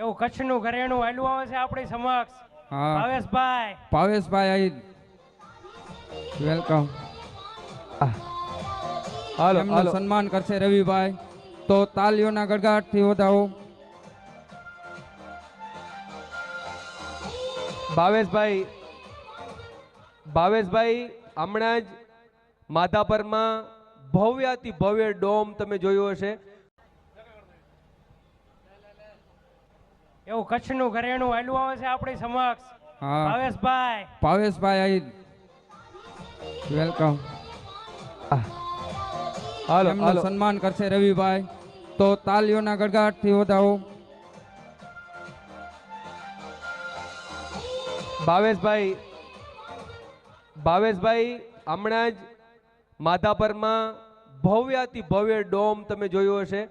એવું કચ્છનું ઘરેણું હાલ્યું આવે છે આપણી સમક્ષ. ભાવેશભાઈ. ભાવેશભાઈ આઈ. વેલકમ. હાલો હાલો. સન્માન કરશે રવિભાઈ. તો તાલીઓના ગડગાટથી વધાવો. ભાવેશભાઈ ભાવેશભાઈ હમણાં જ માધાપરમાં ભવ્યાતિ ભવ્ય ડોમ તમે જોયું હશે. એવું કચ્છનું ઘરેણું હાલ્યું આવે છે આપણી સમક્ષ. ભાવેશભાઈ. ભાવેશભાઈ આઈ. વેલકમ. હાલો હાલો. સન્માન કરશે રવિભાઈ. તો તાલીઓના ગડગાટથી વધાવો. ભાવેશભાઈ ભાવેશભાઈ હમણાં જ માધાપરમાં ભવ્યાતિ ભવ્ય ડોમ તમે જોયું હશે.